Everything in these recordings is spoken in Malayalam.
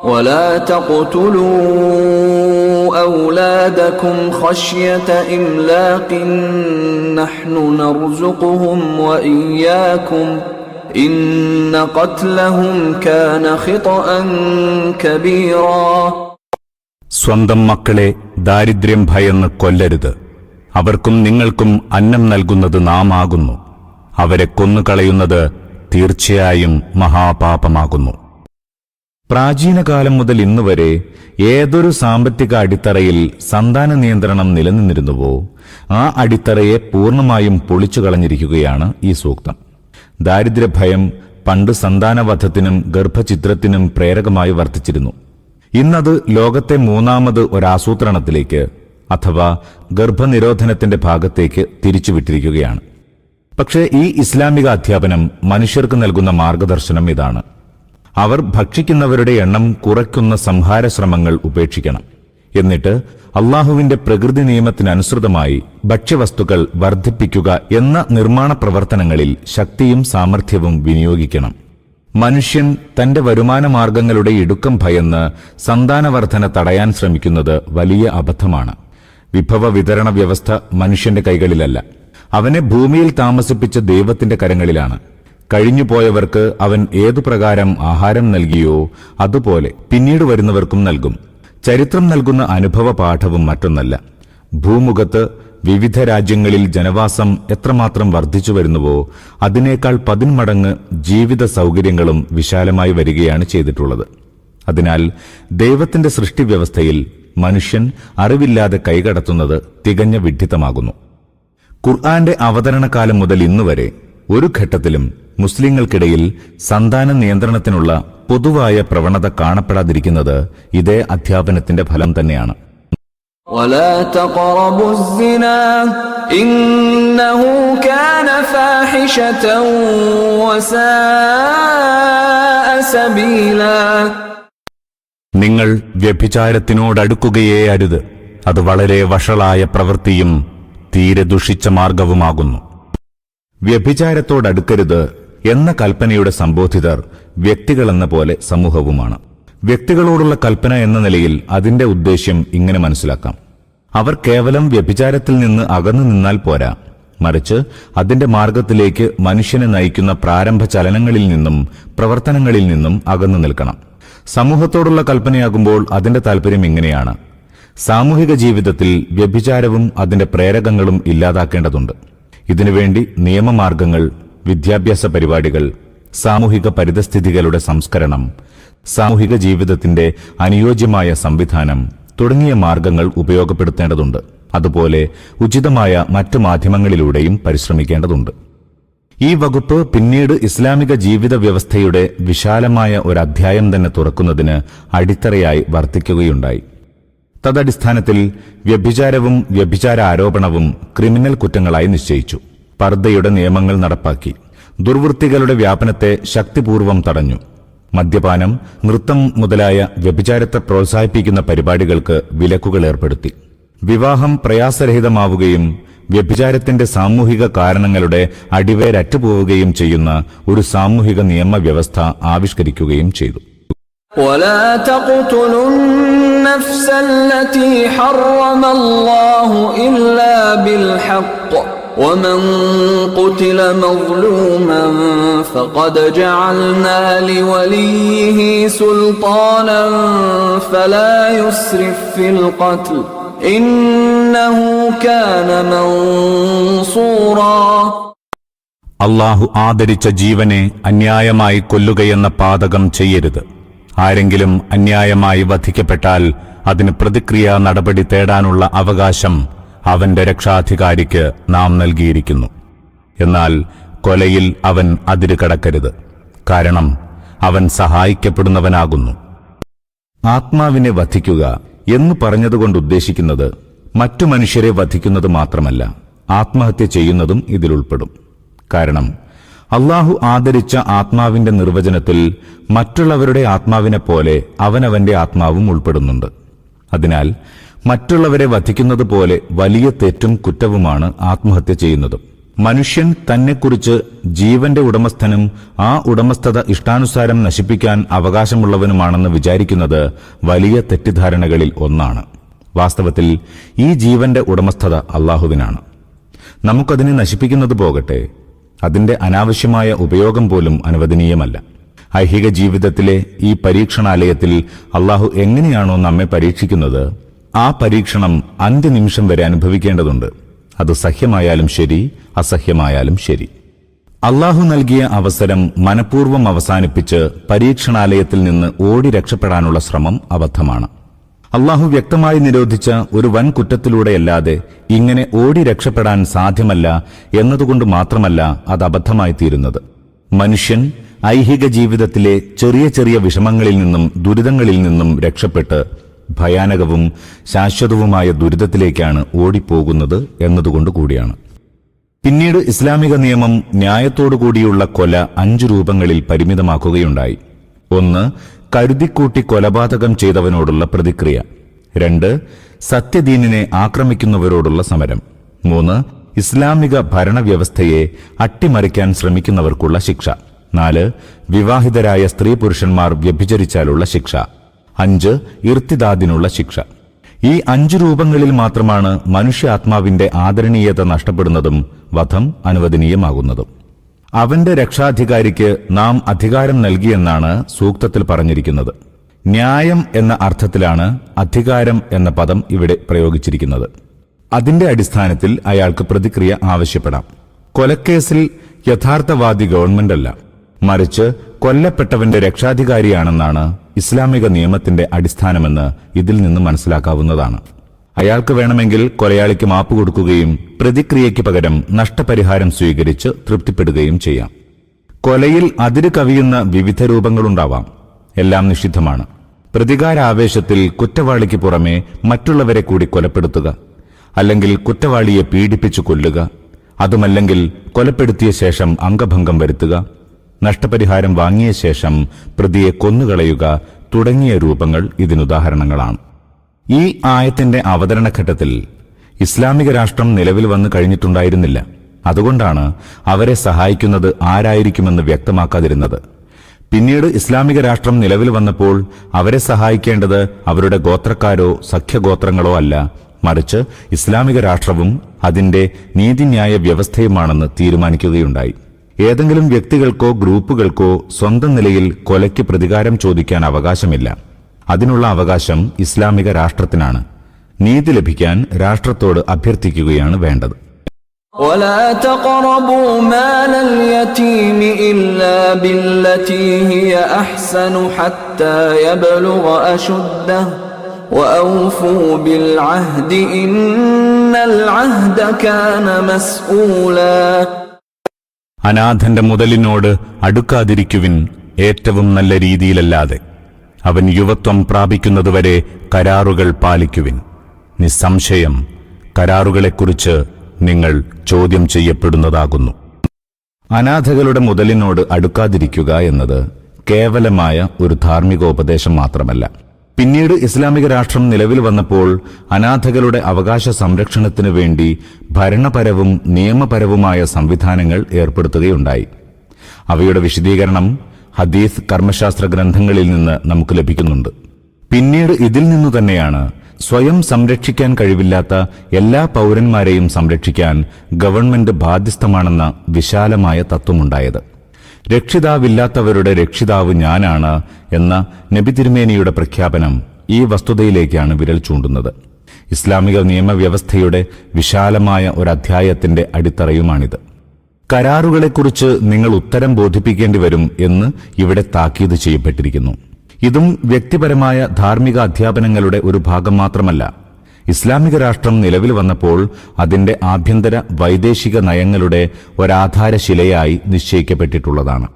ولا تقتلوا أولادكم خشية إملاق نحن نرزقهم وإياكم إن قتلهم كان خطأ كبيرا സ്വന്തം മക്കളെ ദാരിദ്ര്യം ഭയന്ന് കൊല്ലരുത് അവർക്കും നിങ്ങൾക്കും അന്നം നൽകുന്നത് നാം ആകുന്നു അവരെ കൊന്നുകളയുന്നത് തീർച്ചയായും മഹാപാപമാകുന്നു പ്രാചീനകാലം മുതൽ ഇന്നുവരെ ഏതൊരു സാമ്പത്തിക അടിത്തറയിൽ സന്താന നിയന്ത്രണം നിലനിന്നിരുന്നുവോ ആ അടിത്തറയെ പൂർണമായും പൊളിച്ചു കളഞ്ഞിരിക്കുകയാണ് ഈ സൂക്തം. ദാരിദ്ര്യഭയം പണ്ട് സന്താനവധത്തിനും ഗർഭചിത്രത്തിനും പ്രേരകമായി വർത്തിച്ചിരുന്നു. ഇന്നത് ലോകത്തെ മൂന്നാമത് ഒരാസൂത്രണത്തിലേക്ക് അഥവാ ഗർഭനിരോധനത്തിന്റെ ഭാഗത്തേക്ക് തിരിച്ചുവിട്ടിരിക്കുകയാണ്. പക്ഷേ ഈ ഇസ്ലാമിക അധ്യാപനം മനുഷ്യർക്ക് നൽകുന്ന മാർഗദർശനം ഇതാണ്. അവർ ഭക്ഷിക്കുന്നവരുടെ എണ്ണം കുറയ്ക്കുന്ന സംഹാര ശ്രമങ്ങൾ ഉപേക്ഷിക്കണം. എന്നിട്ട് അള്ളാഹുവിന്റെ പ്രകൃതി നിയമത്തിനനുസൃതമായി ഭക്ഷ്യവസ്തുക്കൾ വർദ്ധിപ്പിക്കുക എന്ന നിർമ്മാണ പ്രവർത്തനങ്ങളിൽ ശക്തിയും സാമർഥ്യവും വിനിയോഗിക്കണം. മനുഷ്യൻ തന്റെ വരുമാനമാർഗങ്ങളുടെ ഇടുക്കം ഭയന്ന് സന്താനവർധന തടയാൻ ശ്രമിക്കുന്നത് വലിയ അബദ്ധമാണ്. വിഭവ വിതരണ വ്യവസ്ഥ മനുഷ്യന്റെ കൈകളിലല്ല. അവനെ ഭൂമിയിൽ താമസിപ്പിച്ച ദൈവത്തിന്റെ കരങ്ങളിലാണ്. കഴിഞ്ഞുപോയവർക്ക് അവൻ ഏതു പ്രകാരം ആഹാരം നൽകിയോ അതുപോലെ പിന്നീട് വരുന്നവർക്കും നൽകും. ചരിത്രം നൽകുന്ന അനുഭവ പാഠവും മറ്റൊന്നല്ല. ഭൂമുഖത്ത് വിവിധ രാജ്യങ്ങളിൽ ജനവാസം എത്രമാത്രം വർദ്ധിച്ചു വരുന്നുവോ അതിനേക്കാൾ പതിന്മടങ്ങ് ജീവിത സൗകര്യങ്ങളും വിശാലമായി വരികയാണ് ചെയ്തിട്ടുള്ളത്. അതിനാൽ ദൈവത്തിന്റെ സൃഷ്ടി വ്യവസ്ഥയിൽ മനുഷ്യൻ അറിവില്ലാതെ കൈകടത്തുന്നത് തികഞ്ഞ വിഡ്ഢിത്തമാകുന്നു ഖുർആന്റെ അവതരണകാലം മുതൽ ഇന്നുവരെ ഒരു ഘട്ടത്തിലും മുസ്ലിങ്ങൾക്കിടയിൽ സന്താന നിയന്ത്രണത്തിനുള്ള പൊതുവായ പ്രവണത കാണപ്പെടാതിരിക്കുന്നത് ഇതേ അധ്യാപനത്തിന്റെ ഫലം തന്നെയാണ്. നിങ്ങൾ വ്യഭിചാരത്തിനോടടുക്കുകയേ അരുത്. അത് വളരെ വഷളായ പ്രവൃത്തിയും തീരെ ദുഷിച്ച മാർഗവുമാകുന്നു. വ്യഭിചാരത്തോടടുക്കരുത്. എന്ന കൽപ്പനയുടെ സംബോധിതർ വ്യക്തികളെന്ന പോലെ സമൂഹവുമാണ്. വ്യക്തികളോടുള്ള കൽപ്പന എന്ന നിലയിൽ അതിന്റെ ഉദ്ദേശ്യം ഇങ്ങനെ മനസ്സിലാക്കാം. അവർ കേവലം വ്യഭിചാരത്തിൽ നിന്ന് അകന്നു നിന്നാൽ പോരാ. മറിച്ച് അതിന്റെ മാർഗത്തിലേക്ക് മനുഷ്യനെ നയിക്കുന്ന പ്രാരംഭ ചലനങ്ങളിൽ നിന്നും പ്രവർത്തനങ്ങളിൽ നിന്നും അകന്നു നിൽക്കണം. സമൂഹത്തോടുള്ള കൽപ്പനയാകുമ്പോൾ അതിന്റെ താല്പര്യം ഇങ്ങനെയാണ്. സാമൂഹിക ജീവിതത്തിൽ വ്യഭിചാരവും അതിന്റെ പ്രേരകങ്ങളും ഇല്ലാതാക്കേണ്ടതുണ്ട്. ഇതിനുവേണ്ടി നിയമമാർഗങ്ങൾ വിദ്യാഭ്യാസ പരിപാടികൾ സാമൂഹിക പരിതസ്ഥിതികളുടെ സംസ്കരണം സാമൂഹിക ജീവിതത്തിന്റെ അനുയോജ്യമായ സംവിധാനം തുടങ്ങിയ മാർഗങ്ങൾ ഉപയോഗപ്പെടുത്തേണ്ടതുണ്ട്. അതുപോലെ ഉചിതമായ മറ്റു മാധ്യമങ്ങളിലൂടെയും പരിശ്രമിക്കേണ്ടതുണ്ട്. ഈ വകുപ്പ് പിന്നീട് ഇസ്ലാമിക ജീവിത വ്യവസ്ഥയുടെ വിശാലമായ ഒരു അധ്യായം തന്നെ തുറക്കുന്നതിന് അടിത്തറയായി വർദ്ധിക്കുകയുണ്ടായി തദടിസ്ഥാനത്തിൽ വ്യഭിചാരവും വ്യഭിചാര ആരോപണവും ക്രിമിനൽ കുറ്റങ്ങളായി നിശ്ചയിച്ചു. പർദ്ദയുടെ നിയമങ്ങൾ നടപ്പാക്കി ദുർവൃത്തികളുടെ വ്യാപനത്തെ ശക്തിപൂർവം തടഞ്ഞു മദ്യപാനം നൃത്തം മുതലായ വ്യഭിചാരത്തെ പ്രോത്സാഹിപ്പിക്കുന്ന പരിപാടികൾക്ക് വിലക്കുകൾ ഏർപ്പെടുത്തി വിവാഹം പ്രയാസരഹിതമാവുകയും വ്യഭിചാരത്തിന്റെ സാമൂഹിക കാരണങ്ങളുടെ അടിവേരറ്റുപോവുകയും ചെയ്യുന്ന ഒരു സാമൂഹിക നിയമവ്യവസ്ഥ ആവിഷ്കരിക്കുകയും ചെയ്തു ولا تقتلوا النفس التي حرم الله إلا بالحق ومن قتل مظلوما فقد جعلنا لوليه سلطانا فلا يسرف في القتل إنه كان منصورا അള്ളാഹു ആദരിച്ച ജീവനെ അന്യായമായി കൊല്ലുകയെന്ന പാതകം ചെയ്യരുത് ആരെങ്കിലും അന്യായമായി വധിക്കപ്പെട്ടാൽ അതിന് പ്രതിക്രിയാ നടപടി തേടാനുള്ള അവകാശം അവന്റെ രക്ഷാധികാരിക്ക് നാം നൽകിയിരിക്കുന്നു. എന്നാൽ കൊലയിൽ അവൻ അതിര് കടക്കരുത് കാരണം അവൻ സഹായിക്കപ്പെടുന്നവനാകുന്നു. ആത്മാവിനെ വധിക്കുക എന്ന് പറഞ്ഞതുകൊണ്ട് ഉദ്ദേശിക്കുന്നത് മറ്റു മനുഷ്യരെ വധിക്കുന്നത് മാത്രമല്ല ആത്മഹത്യ ചെയ്യുന്നതും ഇതിലുൾപ്പെടും കാരണം അള്ളാഹു ആദരിച്ച ആത്മാവിന്റെ നിർവചനത്തിൽ മറ്റുള്ളവരുടെ ആത്മാവിനെ പോലെ അവനവന്റെ ആത്മാവും ഉൾപ്പെടുന്നുണ്ട്. അതിനാൽ മറ്റുള്ളവരെ വധിക്കുന്നത് പോലെ വലിയ തെറ്റും കുറ്റവുമാണ് ആത്മഹത്യ ചെയ്യുന്നതും. മനുഷ്യൻ തന്നെക്കുറിച്ച് ജീവന്റെ ഉടമസ്ഥനും ആ ഉടമസ്ഥത ഇഷ്ടാനുസാരം നശിപ്പിക്കാൻ അവകാശമുള്ളവനുമാണെന്ന് വിചാരിക്കുന്നത് വലിയ തെറ്റിദ്ധാരണകളിൽ ഒന്നാണ്. വാസ്തവത്തിൽ ഈ ജീവന്റെ ഉടമസ്ഥത അള്ളാഹുവിനാണ്. നമുക്കതിനെ നശിപ്പിക്കുന്നത് പോകട്ടെ. അതിന്റെ അനാവശ്യമായ ഉപയോഗം പോലും അനുവദനീയമല്ല. ഐഹിക ജീവിതത്തിലെ ഈ പരീക്ഷണാലയത്തിൽ അള്ളാഹു എങ്ങനെയാണോ നമ്മെ പരീക്ഷിക്കുന്നത് ആ പരീക്ഷണം അന്ത്യനിമിഷം വരെ അനുഭവിക്കേണ്ടതുണ്ട്. അത് സഹ്യമായാലും ശരി അസഹ്യമായാലും ശരി. അള്ളാഹു നൽകിയ അവസരം മനഃപൂർവം അവസാനിപ്പിച്ച് പരീക്ഷണാലയത്തിൽ നിന്ന് ഓടി രക്ഷപ്പെടാനുള്ള ശ്രമം അബദ്ധമാണ്. അള്ളാഹു വ്യക്തമായി നിരോധിച്ച ഒരു വൻ കുറ്റത്തിലൂടെയല്ലാതെ ഇങ്ങനെ ഓടി രക്ഷപ്പെടാൻ സാധ്യമല്ല എന്നതുകൊണ്ട് മാത്രമല്ല അത് അബദ്ധമായി തീരുന്നത്. മനുഷ്യൻ ഐഹിക ജീവിതത്തിലെ ചെറിയ ചെറിയ വിഷമങ്ങളിൽ നിന്നും ദുരിതങ്ങളിൽ നിന്നും രക്ഷപ്പെട്ട് ഭയാനകവും ശാശ്വതവുമായ ദുരിതത്തിലേക്കാണ് ഓടിപ്പോകുന്നത് എന്നതുകൊണ്ട് കൂടിയാണ്. പിന്നീട് ഇസ്ലാമിക നിയമം ന്യായത്തോടുകൂടിയുള്ള കൊല അഞ്ചു രൂപങ്ങളിൽ പരിമിതമാക്കുകയുണ്ടായി. ഒന്ന് കരുതിക്കൂട്ടി കൊലപാതകം ചെയ്തവനോടുള്ള പ്രതിക്രിയ. രണ്ട് സത്യദീനിനെ ആക്രമിക്കുന്നവരോടുള്ള സമരം. മൂന്ന് ഇസ്ലാമിക ഭരണവ്യവസ്ഥയെ അട്ടിമറിക്കാൻ ശ്രമിക്കുന്നവർക്കുള്ള ശിക്ഷ. നാല് വിവാഹിതരായ സ്ത്രീ പുരുഷന്മാർ വ്യഭിചരിച്ചാലുള്ള ശിക്ഷ. അഞ്ച് ഇർത്തിദാദിനുള്ള ശിക്ഷ. ഈ അഞ്ച് രൂപങ്ങളിൽ മാത്രമാണ് മനുഷ്യ മനുഷ്യാത്മാവിന്റെ ആദരണീയത നഷ്ടപ്പെടുന്നതും വധം അനുവദനീയമാകുന്നതും. അവന്റെ രക്ഷാധികാരിക്ക് നാം അധികാരം നൽകിയെന്നാണ് സൂക്തത്തിൽ പറഞ്ഞിരിക്കുന്നത്. ന്യായം എന്ന അർത്ഥത്തിലാണ് അധികാരം എന്ന പദം ഇവിടെ പ്രയോഗിച്ചിരിക്കുന്നത്. അതിന്റെ അടിസ്ഥാനത്തിൽ അയാൾക്ക് പ്രതിക്രിയ ആവശ്യപ്പെടാം. കൊലക്കേസിൽ യഥാർത്ഥവാദി ഗവൺമെന്റല്ല. മറിച്ച് കൊല്ലപ്പെട്ടവന്റെ രക്ഷാധികാരിയാണെന്നാണ് ഇസ്ലാമിക നിയമത്തിന്റെ അടിസ്ഥാനമെന്ന് ഇതിൽ നിന്ന് മനസ്സിലാക്കാവുന്നതാണ്. അയാൾക്ക് വേണമെങ്കിൽ കൊലയാളിക്ക് മാപ്പ് കൊടുക്കുകയും പ്രതിക്രിയയ്ക്ക് പകരം നഷ്ടപരിഹാരം സ്വീകരിച്ച് തൃപ്തിപ്പെടുകയും ചെയ്യാം. കൊലയിൽ അതിര് കവിയുന്ന വിവിധ രൂപങ്ങളുണ്ടാവാം. എല്ലാം നിഷിദ്ധമാണ്. പ്രതികാരാവേശത്തിൽ കുറ്റവാളിക്ക് പുറമെ മറ്റുള്ളവരെ കൂടി കൊലപ്പെടുത്തുക. അല്ലെങ്കിൽ കുറ്റവാളിയെ പീഡിപ്പിച്ചു കൊല്ലുക. അതുമല്ലെങ്കിൽ കൊലപ്പെടുത്തിയ ശേഷം അംഗഭംഗം വരുത്തുക. നഷ്ടപരിഹാരം വാങ്ങിയ ശേഷം പ്രതിയെ കൊന്നുകളയുക തുടങ്ങിയ രൂപങ്ങൾ ഇതിനുദാഹരണങ്ങളാണ്. ഈ ആയത്തിന്റെ അവതരണഘട്ടത്തിൽ ഇസ്ലാമിക രാഷ്ട്രം നിലവിൽ വന്നു കഴിഞ്ഞിട്ടുണ്ടായിരുന്നില്ല. അതുകൊണ്ടാണ് അവരെ സഹായിക്കുന്നത് ആരായിരിക്കുമെന്ന് വ്യക്തമാക്കാതിരുന്നത്. പിന്നീട് ഇസ്ലാമിക രാഷ്ട്രം നിലവിൽ വന്നപ്പോൾ അവരെ സഹായിക്കേണ്ടത് അവരുടെ ഗോത്രക്കാരോ സഖ്യഗോത്രങ്ങളോ അല്ല. മറിച്ച് ഇസ്ലാമിക രാഷ്ട്രവും അതിന്റെ നീതിന്യായ വ്യവസ്ഥയുമാണെന്ന് തീരുമാനിക്കുകയുണ്ടായി. ഏതെങ്കിലും വ്യക്തികൾക്കോ ഗ്രൂപ്പുകൾക്കോ സ്വന്തം നിലയിൽ കൊലയ്ക്ക് പ്രതികാരം ചോദിക്കാൻ അവകാശമില്ല അതിനുള്ള അവകാശം ഇസ്ലാമിക രാഷ്ട്രത്തിനാണ് നീതി ലഭിക്കാൻ രാഷ്ട്രത്തോട് അഭ്യർത്ഥിക്കുകയാണ് വേണ്ടത് ولا تقربوا مال اليتيم إلا بالتي هي أحسن حتى يبلغ أشده وأوفوا بالعهد إن العهد كان مسؤولا അനാഥന്റെ മുതലിനോട് അടുക്കാതിരിക്കുവിൻ ഏറ്റവും നല്ല രീതിയിലല്ലാതെ. അവൻ യുവത്വം പ്രാപിക്കുന്നതുവരെ കരാറുകൾ പാലിക്കുവിൻ. നിസ്സംശയം കരാറുകളെക്കുറിച്ച് നിങ്ങൾ ചോദ്യം ചെയ്യപ്പെടുന്നതാകുന്നു. അനാഥകളുടെ മുതലിനോട് അടുക്കാതിരിക്കുക എന്നത് കേവലമായ ഒരു ധാർമ്മികോപദേശം മാത്രമല്ല. പിന്നീട് ഇസ്ലാമിക രാഷ്ട്രം നിലവിൽ വന്നപ്പോൾ അനാഥകളുടെ അവകാശ സംരക്ഷണത്തിനു വേണ്ടി ഭരണപരവും നിയമപരവുമായ സംവിധാനങ്ങൾ ഏർപ്പെടുത്തുകയുണ്ടായി. അവയുടെ വിശദീകരണം ഹദീസ് കർമ്മശാസ്ത്ര ഗ്രന്ഥങ്ങളിൽ നിന്ന് നമുക്ക് ലഭിക്കുന്നുണ്ട്. പിന്നീട് ഇതിൽ നിന്നു തന്നെയാണ് സ്വയം സംരക്ഷിക്കാൻ കഴിവില്ലാത്ത എല്ലാ പൗരന്മാരെയും സംരക്ഷിക്കാൻ ഗവൺമെന്റ് ബാധ്യസ്ഥമാണെന്ന വിശാലമായ തത്വമുണ്ടായത്. രക്ഷിതാവില്ലാത്തവരുടെ രക്ഷിതാവ് ഞാനാണ് എന്ന നബി തിരുമേനിയുടെ പ്രഖ്യാപനം ഈ വസ്തുതയിലേക്കാണ് വിരൽ ചൂണ്ടുന്നത്. ഇസ്ലാമിക നിയമവ്യവസ്ഥയുടെ വിശാലമായ ഒരു അധ്യായത്തിന്റെ അടിത്തറയുമാണിത്. കരാറുകളെക്കുറിച്ച് നിങ്ങൾ ഉത്തരം ബോധിപ്പിക്കേണ്ടി വരും എന്ന് ഇവിടെ താക്കീത് ചെയ്യപ്പെട്ടിരിക്കുന്നു. ഇതും വ്യക്തിപരമായ ധാർമ്മിക അധ്യാപനങ്ങളുടെ ഒരു ഭാഗം മാത്രമല്ല. ഇസ്ലാമിക രാഷ്ട്രം നിലവിൽ വന്നപ്പോൾ അതിന്റെ ആഭ്യന്തര വൈദേശിക നയങ്ങളുടെ ഒരാധാരശിലയായി നിശ്ചയിക്കപ്പെട്ടിട്ടുള്ളതാണ്.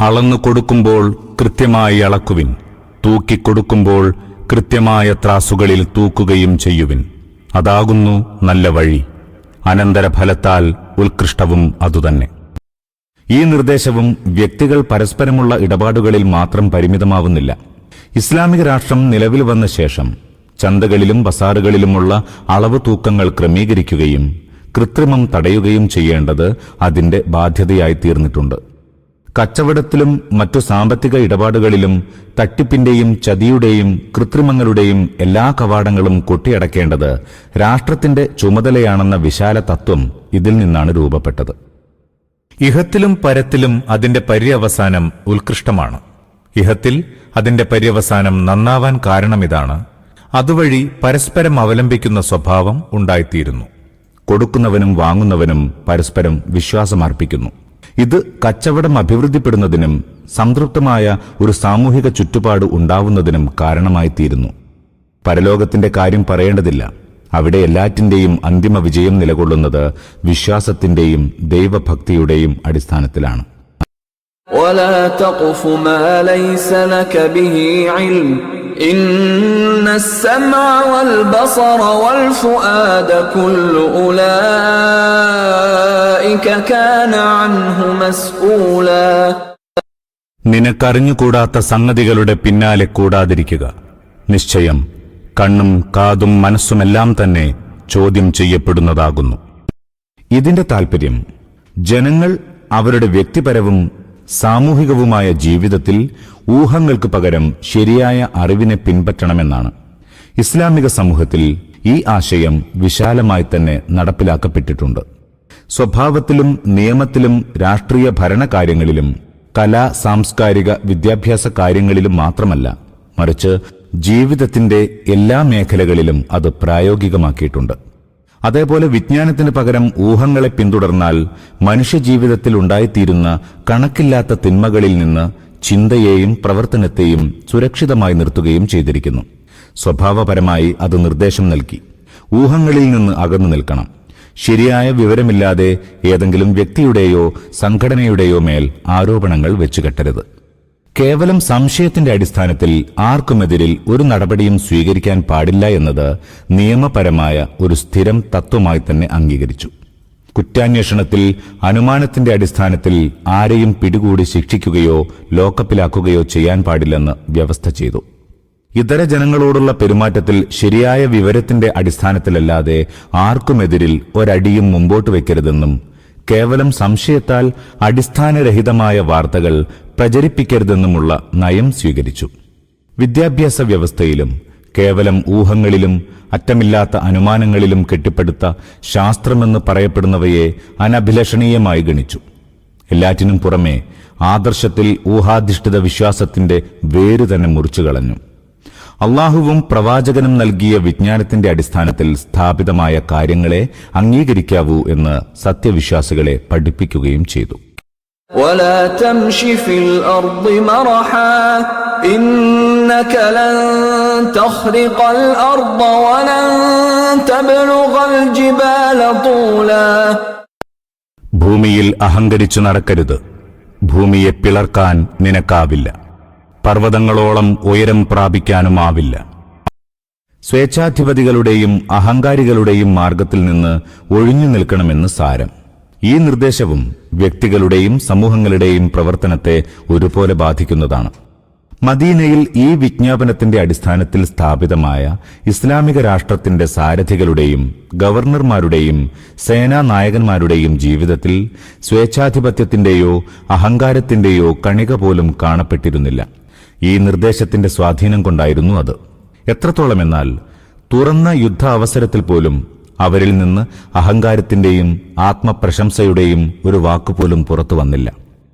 അളന്നു കൊടുക്കുമ്പോൾ കൃത്യമായി അളക്കുവിൻ. തൂക്കിക്കൊടുക്കുമ്പോൾ കൃത്യമായ ത്രാസുകളിൽ തൂക്കുകയും ചെയ്യുവിൻ. അതാകുന്നു നല്ല വഴി. അനന്തരഫലത്താൽ ഉത്കൃഷ്ടവും അതുതന്നെ. ഈ നിർദ്ദേശവും വ്യക്തികൾ പരസ്പരമുള്ള ഇടപാടുകളിൽ മാത്രം പരിമിതമാവുന്നില്ല. ഇസ്ലാമിക രാഷ്ട്രം നിലവിൽ വന്ന ശേഷം ചന്തകളിലും ബസാറുകളിലുമുള്ള അളവ് തൂക്കങ്ങൾ ക്രമീകരിക്കുകയും കൃത്രിമം തടയുകയും ചെയ്യേണ്ടത് അതിന്റെ ബാധ്യതയായി തീർന്നിട്ടുണ്ട് കച്ചവടത്തിലും മറ്റു സാമ്പത്തിക ഇടപാടുകളിലും തട്ടിപ്പിന്റെയും ചതിയുടെയും കൃത്രിമങ്ങളുടെയും എല്ലാ കവാടങ്ങളും കൊട്ടിയടക്കേണ്ടത് രാഷ്ട്രത്തിന്റെ ചുമതലയാണെന്ന വിശാല തത്വം ഇതിൽ നിന്നാണ് രൂപപ്പെട്ടത്. ഇഹത്തിലും പരത്തിലും അതിന്റെ പര്യവസാനം ഉത്കൃഷ്ടമാണ്. ഇഹത്തിൽ അതിന്റെ പര്യവസാനം നന്നാവാൻ കാരണമിതാണ്. അതുവഴി പരസ്പരം അവലംബിക്കുന്ന സ്വഭാവം ഉണ്ടായിത്തീരുന്നു. കൊടുക്കുന്നവനും വാങ്ങുന്നവനും പരസ്പരം വിശ്വാസമർപ്പിക്കുന്നു. ഇത് കച്ചവടം അഭിവൃദ്ധിപ്പെടുന്നതിനും സംതൃപ്തമായ ഒരു സാമൂഹിക ചുറ്റുപാട് ഉണ്ടാവുന്നതിനും കാരണമായിത്തീരുന്നു പരലോകത്തിന്റെ കാര്യം പറയേണ്ടതില്ല അവിടെ എല്ലാറ്റിന്റെയും അന്തിമ വിജയം നിലകൊള്ളുന്നത് വിശ്വാസത്തിന്റെയും ദൈവഭക്തിയുടെയും അടിസ്ഥാനത്തിലാണ് ولا تقف ما ليس لك به علم إن السمع والبصر والفؤاد كل أولئك كان عنه مسؤولا നിനക്കറിഞ്ഞുകൂടാത്ത സംഗതികളുടെ പിന്നാലെ കൂടാതിരിക്കുക നിശ്ചയം കണ്ണും കാതും മനസ്സുമെല്ലാം തന്നെ ചോദ്യം ചെയ്യപ്പെടുന്നതാകുന്നു ഇതിന്റെ താൽപ്പര്യം ജനങ്ങൾ അവരുടെ വ്യക്തിപരവും സാമൂഹികവുമായ ജീവിതത്തിൽ ഊഹങ്ങൾക്ക് പകരം ശരിയായ അറിവിനെ പിൻപറ്റണമെന്നാണ്. ഇസ്ലാമിക സമൂഹത്തിൽ ഈ ആശയം വിശാലമായി തന്നെ നടപ്പിലാക്കപ്പെട്ടിട്ടുണ്ട്. സ്വഭാവത്തിലും നിയമത്തിലും രാഷ്ട്രീയ ഭരണകാര്യങ്ങളിലും കലാ സാംസ്കാരിക വിദ്യാഭ്യാസ കാര്യങ്ങളിലും മാത്രമല്ല മറിച്ച് ജീവിതത്തിന്റെ എല്ലാ മേഖലകളിലും അത് പ്രായോഗികമാക്കിയിട്ടുണ്ട്. അതേപോലെ വിജ്ഞാനത്തിന് പകരം ഊഹങ്ങളെ പിന്തുടർന്നാൽ മനുഷ്യജീവിതത്തിൽ ഉണ്ടായിത്തീരുന്ന കണക്കില്ലാത്ത തിന്മകളിൽ നിന്ന് ചിന്തയെയും പ്രവർത്തനത്തെയും സുരക്ഷിതമായി നിർത്തുകയും ചെയ്തിരിക്കുന്നു. സ്വഭാവപരമായി അത് നിർദ്ദേശം നൽകി. ഊഹങ്ങളിൽ നിന്ന് അകന്നു നിൽക്കണം. ശരിയായ വിവരമില്ലാതെ ഏതെങ്കിലും വ്യക്തിയുടെയോ സംഘടനയുടെയോ മേൽ ആരോപണങ്ങൾ വെച്ചുകെട്ടരുത്. കേവലം സംശയത്തിന്റെ അടിസ്ഥാനത്തിൽ ആർക്കുമെതിരിൽ ഒരു നടപടിയും സ്വീകരിക്കാൻ പാടില്ല എന്നത് നിയമപരമായ ഒരു സ്ഥിരം തത്വമായി തന്നെ അംഗീകരിച്ചു. കുറ്റാന്വേഷണത്തിൽ അനുമാനത്തിന്റെ അടിസ്ഥാനത്തിൽ ആരെയും പിടികൂടി ശിക്ഷിക്കുകയോ ലോക്കപ്പിലാക്കുകയോ ചെയ്യാൻ പാടില്ലെന്ന് വ്യവസ്ഥ ചെയ്തു. ഇതര ജനങ്ങളോടുള്ള പെരുമാറ്റത്തിൽ ശരിയായ വിവരത്തിന്റെ അടിസ്ഥാനത്തിലല്ലാതെ ആർക്കുമെതിരിൽ ഒരടിയും മുമ്പോട്ട് വയ്ക്കരുതെന്നും കേവലം സംശയത്താൽ അടിസ്ഥാനരഹിതമായ വാർത്തകൾ പ്രചരിപ്പിക്കരുതെന്നുമുള്ള നയം സ്വീകരിച്ചു. വിദ്യാഭ്യാസ വ്യവസ്ഥയിലും കേവലം ഊഹങ്ങളിലും അറ്റമില്ലാത്ത അനുമാനങ്ങളിലും കെട്ടിപ്പടുത്ത ശാസ്ത്രമെന്ന് പറയപ്പെടുന്നവയെ അനഭിലഷണീയമായി ഗണിച്ചു. എല്ലാറ്റിനും പുറമെ ആദർശത്തിൽ ഊഹാധിഷ്ഠിത വിശ്വാസത്തിന്റെ വേര് തന്നെ മുറിച്ചു കളഞ്ഞു. അള്ളാഹുവും പ്രവാചകനും നൽകിയ വിജ്ഞാനത്തിന്റെ അടിസ്ഥാനത്തിൽ സ്ഥാപിതമായ കാര്യങ്ങളെ അംഗീകരിക്കാവൂ എന്ന് സത്യവിശ്വാസികളെ പഠിപ്പിക്കുകയും ചെയ്തു. ولا تمش في الأرض مرحا إنك لن تخرق الأرض ولن تبلغ الجبال طولا ഭൂമിയിൽ അഹങ്കരിച്ചു നടക്കരുത് ഭൂമിയെ പിളർക്കാൻ നിനക്കാവില്ല പർവ്വതങ്ങളോളം ഉയരം പ്രാപിക്കാനുമാവില്ല സ്വേച്ഛാധിപതികളുടെയും അഹങ്കാരികളുടെയും മാർഗത്തിൽ നിന്ന് ഒഴിഞ്ഞു നിൽക്കണമെന്ന് സാരം ഈ നിർദ്ദേശവും വ്യക്തികളുടെയും സമൂഹങ്ങളുടെയും പ്രവർത്തനത്തെ ഒരുപോലെ ബാധിക്കുന്നതാണ്. മദീനയിൽ ഈ വിജ്ഞാപനത്തിന്റെ അടിസ്ഥാനത്തിൽ സ്ഥാപിതമായ ഇസ്ലാമിക രാഷ്ട്രത്തിന്റെ സാരഥികളുടെയും ഗവർണർമാരുടെയും സേനാ നായകന്മാരുടെയും ജീവിതത്തിൽ സ്വേച്ഛാധിപത്യത്തിന്റെയോ അഹങ്കാരത്തിന്റെയോ കണിക പോലും കാണപ്പെട്ടിരുന്നില്ല. ഈ നിർദ്ദേശത്തിന്റെ സ്വാധീനം കൊണ്ടായിരുന്നു അത്. എത്രത്തോളമെന്നാൽ തുറന്ന യുദ്ധ അവസരത്തിൽ പോലും അവരിൽ നിന്ന് അഹങ്കാരത്തിന്റെയും ആത്മപ്രശംസയുടെയും ഒരു വാക്കുപോലും പുറത്തു വന്നില്ല.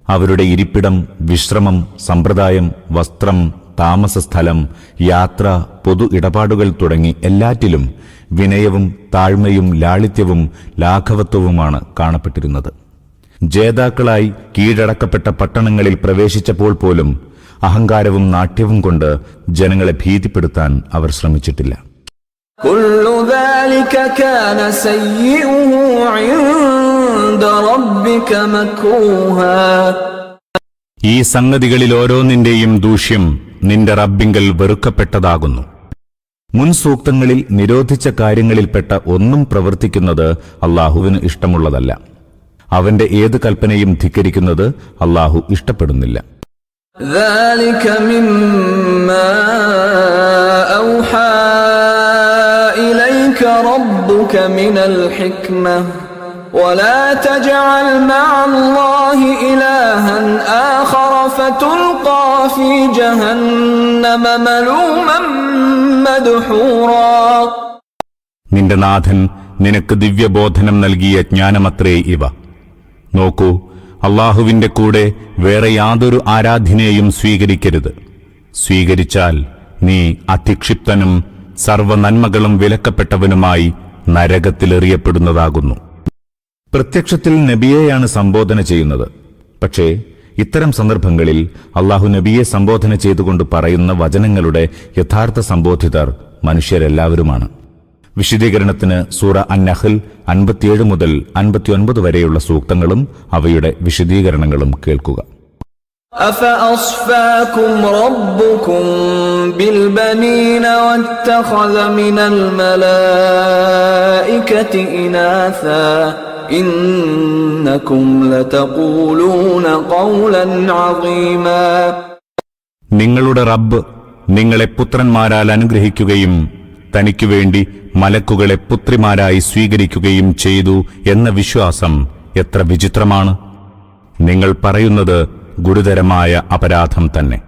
അവരുടെ ഇരിപ്പിടം വിശ്രമം സമ്പ്രദായം വസ്ത്രം താമസസ്ഥലം യാത്ര പൊതു ഇടപാടുകൾ തുടങ്ങി എല്ലാറ്റിലും വിനയവും താഴ്മയും ലാളിത്യവും ലാഘവത്വവുമാണ് കാണപ്പെട്ടിരുന്നത്. ജേതാക്കളായി കീഴടക്കപ്പെട്ട പട്ടണങ്ങളിൽ പ്രവേശിച്ചപ്പോൾ പോലും അഹങ്കാരവും നാട്യവും കൊണ്ട് ജനങ്ങളെ ഭീതിപ്പെടുത്താൻ അവർ ശ്രമിച്ചിട്ടില്ല. كل ذلك كان سيئه عند ربك مكروها ഈ സംഗതികളിൽ ഓരോന്നിന്റെയും ദൂഷ്യം നിന്റെ റബ്ബിങ്കൽ വെറുക്കപ്പെട്ടതാകുന്നു മുൻ സൂക്തങ്ങളിൽ നിരോധിച്ച കാര്യങ്ങളിൽപ്പെട്ട ഒന്നും പ്രവർത്തിക്കുന്നത് അള്ളാഹുവിന് ഇഷ്ടമുള്ളതല്ല അവന്റെ ഏത് കൽപ്പനയും ധിക്കരിക്കുന്നത് അള്ളാഹു ഇഷ്ടപ്പെടുന്നില്ല ذلك مما أوحى إليك ربك من الحكمة ولا تجعل مع الله إلها آخر فتلقى في جهنم ملوما مدحورا നിന്റെ നാഥൻ നിനക്ക് ദിവ്യബോധനം നൽകിയ ജ്ഞാനമത്രേ ഇവ നോക്കൂ അള്ളാഹുവിന്റെ കൂടെ വേറെ യാതൊരു ആരാധ്യനെയും സ്വീകരിക്കരുത് സ്വീകരിച്ചാൽ നീ അധിക്ഷിപ്തനും സർവനന്മകളും വിലക്കപ്പെട്ടവനുമായി നരകത്തിലെറിയപ്പെടുന്നതാകുന്നു. പ്രത്യക്ഷത്തിൽ നബിയെയാണ് സംബോധന ചെയ്യുന്നത്. പക്ഷേ ഇത്തരം സന്ദർഭങ്ങളിൽ അള്ളാഹു നബിയെ സംബോധന ചെയ്തുകൊണ്ട് പറയുന്ന വചനങ്ങളുടെ യഥാർത്ഥ സംബോധിതർ മനുഷ്യരെല്ലാവരുമാണ്. വിശദീകരണത്തിന് സൂറ അന്നഹൽ അൻപത്തിയേഴ് മുതൽ അൻപത്തിയൊൻപത് വരെയുള്ള സൂക്തങ്ങളും അവയുടെ വിശദീകരണങ്ങളും കേൾക്കുക. أفأصفاكم ربكم بالبنين واتخذ من الملائكة إناثا إنكم لتقولون قولا عظيما നിങ്ങളുടെ റബ്ബ് നിങ്ങളെ പുത്രന്മാരാൽ അനുഗ്രഹിക്കുകയും തനിക്കുവേണ്ടി മലക്കുകളെ പുത്രിമാരായി സ്വീകരിക്കുകയും ചെയ്തു എന്ന വിശ്വാസം എത്ര വിചിത്രമാണ് നിങ്ങൾ പറയുന്നത് ഗുരുതരമായ അപരാധം തന്നെ.